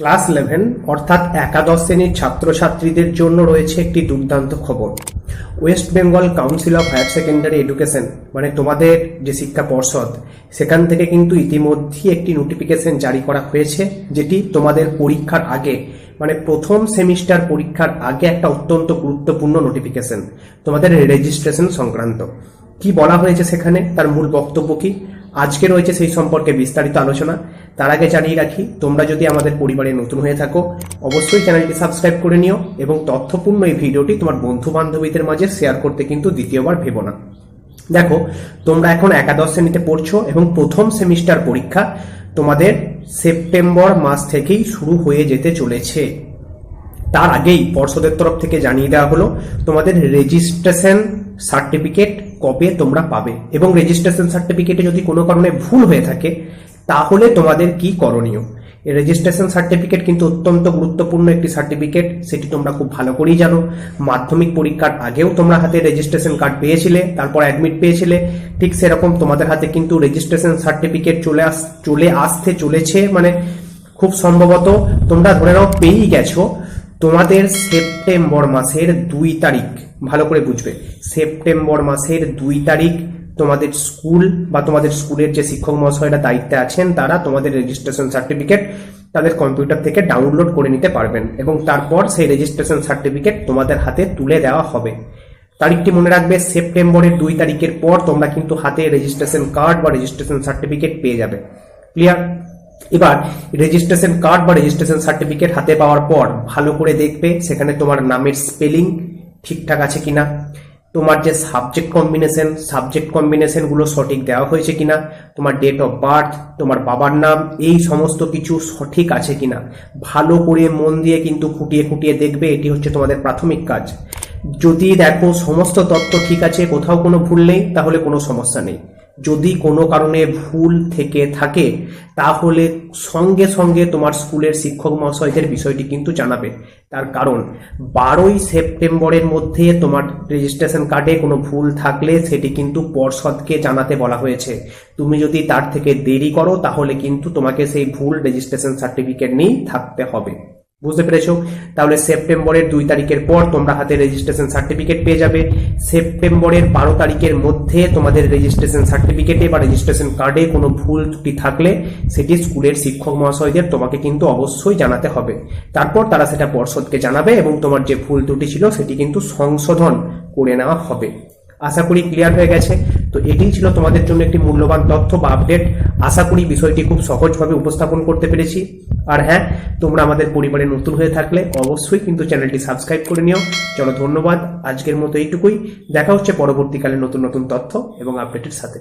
Class eleven, অর্থাৎ একাদশ শ্রেণির ছাত্রছাত্রীদের জন্য রয়েছে একটি দুর্দান্ত খবর। West Bengal council of higher secondary education মানে তোমাদের যে শিক্ষা পর্ষদ, সেখান থেকে কিন্তু ইতিমধ্যেই একটি নোটিফিকেশন জারি করা হয়েছে, যেটি তোমাদের পরীক্ষার আগে মানে প্রথম সেমিস্টার পরীক্ষার আগে একটা অত্যন্ত গুরুত্বপূর্ণ নোটিফিকেশন তোমাদের রেজিস্ট্রেশন সংক্রান্ত। কি বলা হয়েছে সেখানে? তার মূল বক্তব্য কি? আজকে রয়েছে সেই সম্পর্কে বিস্তারিত আলোচনা। তার আগে জানিয়ে রাখি, তোমরা যদি আমাদের পরিবারে নতুন হয়ে থাকো, অবশ্যই চ্যানেলটি সাবস্ক্রাইব করে নিও এবং তথ্যপূর্ণ এই ভিডিওটি তোমার বন্ধু বান্ধবীদের মাঝে শেয়ার করতে কিন্তু দ্বিতীয়বার ভেবো না। দেখো, তোমরা এখন একাদশ শ্রেণীতে পড়ছো এবং প্রথম সেমিস্টার পরীক্ষা তোমাদের সেপ্টেম্বর মাস থেকেই শুরু হয়ে যেতে চলেছে। তার আগেই পর্ষদের তরফ থেকে জানিয়ে দেওয়া হলো, তোমাদের রেজিস্ট্রেশন সার্টিফিকেট কবে তোমরা পাবে? এবং রেজিস্ট্রেশন সার্টিফিকেটে যদি কোনো কারণে ভুল হয়ে থাকে, তাহলে তোমাদের কি করণীয়? রেজিস্ট্রেশন সার্টিফিকেট কিন্তু অত্যন্ত গুরুত্বপূর্ণ একটি সার্টিফিকেট সেটি তোমরা খুব ভালো করেই জানো। মাধ্যমিক পরীক্ষার আগেও তোমরা হাতে রেজিস্ট্রেশন কার্ড পেয়েছিলে, তারপর অ্যাডমিট পেয়েছিলে। ঠিক সেরকম তোমাদের হাতে কিন্তু রেজিস্ট্রেশন সার্টিফিকেট চলে আস, চলে আসতে চলেছে। মানে খুব সম্ভবত তোমরা ধরে নাও পেয়েই গেছো। তোমাদের সেপ্টেম্বর মাসের দুই তারিখ, ভালো করে বুঝবে। সেপ্টেম্বর মাসের দুই তারিখ তোমাদের স্কুল বা তোমাদের স্কুলের যে শিক্ষক মহাশয়রা দায়িত্বে আছেন, তারা তোমাদের রেজিস্ট্রেশন সার্টিফিকেট তাদের কম্পিউটার থেকে ডাউনলোড করে নিতে পারবেন এবং তারপর সেই রেজিস্ট্রেশন সার্টিফিকেট তোমাদের হাতে তুলে দেওয়া হবে। তারিখটি মনে রাখবে, সেপ্টেম্বরের দুই তারিখের পর তোমরা কিন্তু হাতে রেজিস্ট্রেশন কার্ড বা রেজিস্ট্রেশন সার্টিফিকেট পেয়ে যাবে। ক্লিয়ার এবার রেজিস্ট্রেশন কার্ড বা রেজিস্ট্রেশন সার্টিফিকেট হাতে পাওয়ার পর ভালো করে দেখবে সেখানে তোমার নামের স্পেলিং ঠিকঠাক আছে কিনা, তোমার যে সাবজেক্ট কম্বিনেশন সাবজেক্ট কম্বিনেশনগুলো সঠিক দেওয়া হয়েছে কিনা, তোমার ডেট অফ বার্থ তোমার বাবার নাম, এই সমস্ত কিছু সঠিক আছে কিনা। ভালো করে মন দিয়ে কিন্তু খুঁটিয়ে খুঁটিয়ে দেখবে, এটি হচ্ছে তোমাদের প্রাথমিক কাজ। যদি দেখো সমস্ত তথ্য ঠিক আছে, কোথাও কোনো ভুল নেই, তাহলে কোনো সমস্যা নেই। যদি কোনো কারণে ভুল থেকে থাকে, তাহলে সঙ্গে সঙ্গে তোমার স্কুলের শিক্ষক মহাশয়দের বিষয়টি কিন্তু জানাবে। তার কারণ, বারোই সেপ্টেম্বরের মধ্যে তোমার রেজিস্ট্রেশন কার্ডে কোনো ভুল থাকলে সেটি কিন্তু পর্ষদকে জানাতে বলা হয়েছে। তুমি যদি তার থেকে দেরি করো, তাহলে কিন্তু তোমাকে সেই ভুল রেজিস্ট্রেশন সার্টিফিকেট নিয়েই থাকতে হবে। বুঝতে পেরেছ? তাহলে সেপ্টেম্বরের দুই তারিখের পর তোমরা হাতে রেজিস্ট্রেশন সার্টিফিকেট পেয়ে যাবে। সেপ্টেম্বরের বারো তারিখের মধ্যে তোমাদের রেজিস্ট্রেশন সার্টিফিকেটে বা রেজিস্ট্রেশন কার্ডে কোনো ভুল ত্রুটি থাকলে সেটি স্কুলের শিক্ষক মহাশয়দের তোমাকে কিন্তু অবশ্যই জানাতে হবে। তারপর তারা সেটা পর্ষদকে জানাবে এবং তোমার যে ভুল ত্রুটি ছিল সেটি কিন্তু সংশোধন করে নেওয়া হবে। আশা করি ক্লিয়ার হয়ে গেছে। তো এটি ছিল তোমাদের জন্য একটি মূল্যবান তথ্য বা আপডেট আশা করি বিষয়টি খুব সহজভাবে উপস্থাপন করতে পেরেছি। আর হ্যাঁ তোমরা আমাদের পরিবারে নতুন হয়ে থাকলে অবশ্যই কিন্তু চ্যানেলটি সাবস্ক্রাইব করে নিও। চলো ধন্যবাদ, আজকের মতো এইটুকুই। দেখা হচ্ছে পরবর্তীকালে নতুন নতুন তথ্য এবং আপডেটের সাথে।